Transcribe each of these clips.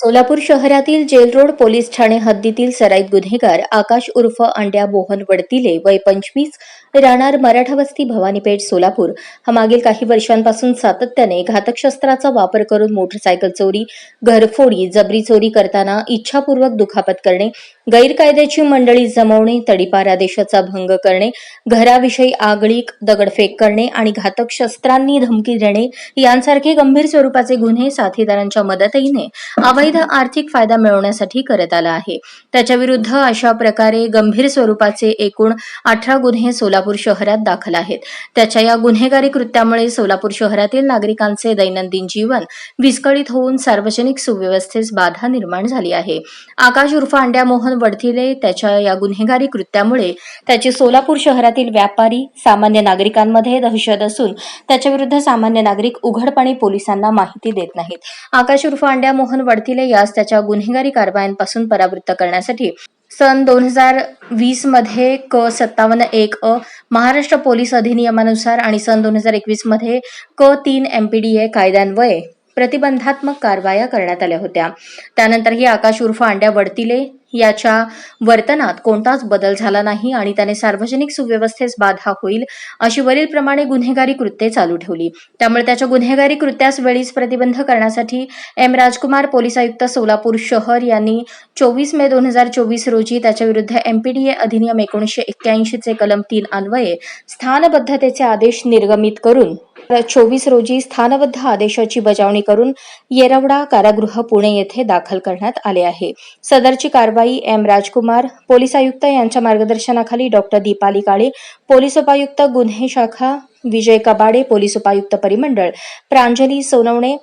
सोलापूर शहरातील gel road police Thane हद्दीतील सराईत गुन्हेगार आकाश उर्फ अंड्या मोहन वडतिले वय पंचवीस राहणार मराठा वस्ती भवानीपेठ सोलापूर. हा मागील काही वर्षांपासून सातत्याने घातक शस्त्राचा वापर करून मोटरसायकल चोरी घरफोडी जबरी चोरी करताना इच्छापूर्वक दुखापत करणे गैरकायद्याची मंडळी जमवणे तडीपार आदेशाचा भंग करणे घराविषयी आगळीक दगडफेक करणे आणि घातक शस्त्रांनी धमकी देणे यांसारखे गंभीर स्वरूपाचे गुन्हे साथीदारांच्या मदतीने अवैध अवैध आर्थिक फायदा मिळवण्यासाठी करत आला आहे. त्याच्या विरुद्ध अशा प्रकारे गंभीर स्वरूपाचे एकूण अठरा गुन्हे सोलापूर शहरात दाखल आहेत. त्याच्या या गुन्हेगारी कृत्यामुळे सोलापूर शहरातील नागरिकांचे दैनंदिन जीवन विस्कळीत होऊन सार्वजनिक सुव्यवस्थेस बाधा निर्माण झाली आहे. आकाश उर्फ अंड्या मोहन वडथिले त्याच्या या गुन्हेगारी कृत्यामुळे त्याची सोलापूर शहरातील व्यापारी सामान्य नागरिकांमध्ये दहशत असून त्याच्याविरुद्ध सामान्य नागरिक उघडपणे पोलिसांना माहिती देत नाहीत. आकाश उर्फ अंड्या मोहन वडथिले यास त्याच्या गुन्हेगारी कारवायांपासून परावृत्त करण्यासाठी सन दोन हजार वीसमध्ये क सत्तावन्न एक अ महाराष्ट्र पोलीस अधिनियमानुसार आणि सन दोन हजार एकवीसमध्ये क तीन एमपीडीए कायद्यान्वये. प्रतिबंधात्मक कारवाया करण्यात आल्या होत्या. त्यानंतरही आकाश उर्फ अंड्या वडतिले याच्या वर्तनात कोणताच बदल झाला नाही आणि त्याने सार्वजनिक सुव्यवस्थेस बाधा होईल अशी वरीलप्रमाणे गुन्हेगारी कृत्ये चालू ठेवली. त्यामुळे त्याच्या गुन्हेगारी कृत्यास वेळीच प्रतिबंध करण्यासाठी एम. राजकुमार पोलीस आयुक्त सोलापूर शहर यांनी चोवीस मे दोन हजार चोवीस रोजी त्याच्या विरुद्ध एमपीडीए अधिनियम एकोणीसशे एक्क्याऐंशीचे कलम तीन अन्वये स्थानबद्धतेचे आदेश निर्गमित करून चोवीस रोजी स्थानबद्ध आदेशाची बजावणी करून येरवडा कारागृह पुणे येथे दाखल करण्यात आले आहे. सदरची कारवाई एम राजकुमार पोलीस आयुक्त यांच्या मार्गदर्शनाखाली डॉक्टर दीपाली काळे पोलीस उपायुक्त गुन्हे शाखा विजय कबाडे पोलीस उपायुक्त परिमंडळ प्रांजली सोनवणे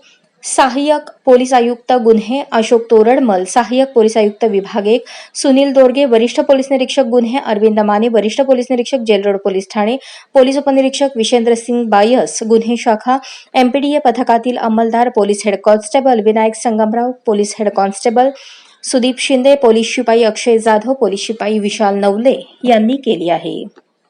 सहाय्यक पोलीस आयुक्त गुन्हे अशोक तोरडमल सहाय्यक पोलीस आयुक्त विभाग एक सुनील दोरगे वरिष्ठ पोलीस निरीक्षक गुन्हे अरविंद माने वरिष्ठ पोलीस निरीक्षक जेल रोड पोलीस ठाणे पोलीस उपनिरीक्षक विशेंद्र सिंग बायस गुन्हे शाखा एमपीडीए पथकातील अंमलदार police head constable Vinayak Sangamrao police head constable Sudeep Shinde police शिपाई अक्षय जाधव पोलीस शिपाई विशाल नवले यांनी केली आहे.